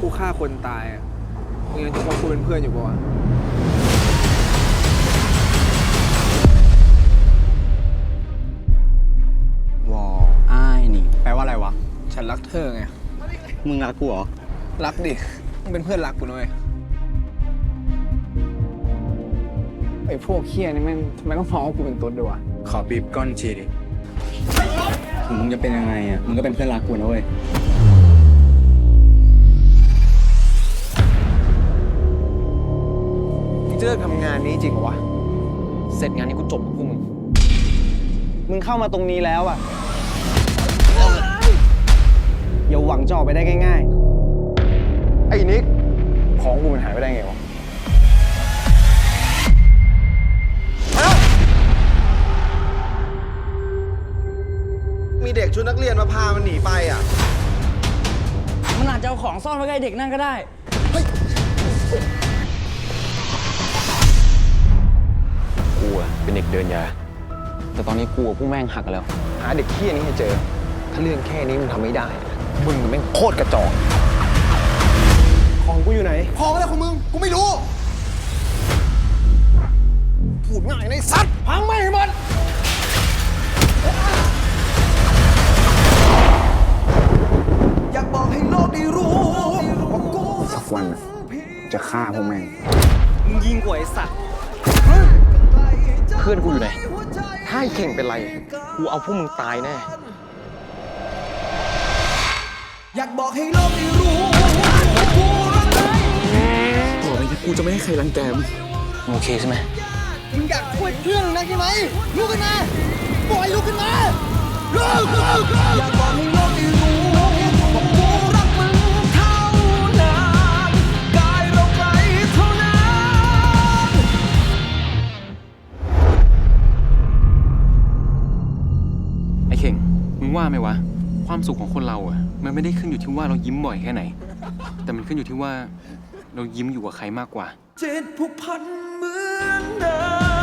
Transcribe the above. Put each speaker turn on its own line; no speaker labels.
กูฆ่าคนตายอะมึงยังจะคบกูเป็นเพื่อนอยู่ปะวะ
วออ้ายนี่แปลว่าอะไรวะ
ฉันรักเธอไง
มึงรักกูเหรอ
รักดิ มึงเป็นเพื่อนรักกูนะเว้ยไอ้พวกเคี้ยนี่แม่งทำไมต้องมองว่ากูเป็นตุ๊ดด้วยวะ
ขอบีบก้อนทีดิถึงมึงจะเป็นยังไงอะ มึงก็เป็นเพื่อนรักกูนะเว้ย
นนี้จริงเหรอวะ
เสร็จงานนี้กูจบกับพวกมึง
มึงเข้ามาตรงนี้แล้วอะอย่าหวังจะออกไปได้ง่าย
ไอ้นิก ของกูมันหายไปได้ไงวะ
มีเด็กชุดนักเรียนมาพามันหนีไปอะ
มันอาจจะเอาของซ่อนไว้ใกล้เด็กนั่นก็ได้
กูอะ เป็นเด็กเดินยา แต่ตอนนี้กูกับพวกแม่งหักกันแล้ว
หาเด็กเคี้ยนี้ให้เจอ ถ้าเรื่องแค่นี้มึงทำไม่ได้ มึงมันแม่งโคตรกระจอก
ของกูอยู่ไหน
พอแล้วของมึง กูไม่รู้
พูดง่ายในสัตว์พังไม่ให้หมด
อยากบอกให้โลกได้รู้ว่ากู
สักวันน่ะจะฆ่าพวกแม่ง
มึงยิงกว่าไอ้สัตว์
เพื่อนกูอยู่ไหน ถ้าไอ้เข่งเป็นไร กูเอาพวกมึงตายแน่
อยากบอกให้โลกได้รู้ว่ากูรักมึง
ต่อไปนี้กูจะไม่ให้ใครรังแกมึงโอเคใช่ไหม
มึงอยากช่วยเพื่อนนะใช่ไหมลุกขึ้นมาปล่อยลุกขึ้นมาลุกลุกอยากบอกให้โลก
ข่ง มึงว่าไหมวะ ความสุขของคนเราอะมันไม่ได้ขึ้นอยู่ที่ว่าเรายิ้มบ่อยแค่ไหน แต่มันขึ้นอยู่ที่ว่าเรายิ้มอยู่กับใครมากกว่า เจ็
ดผูกพันเหมือนเดิม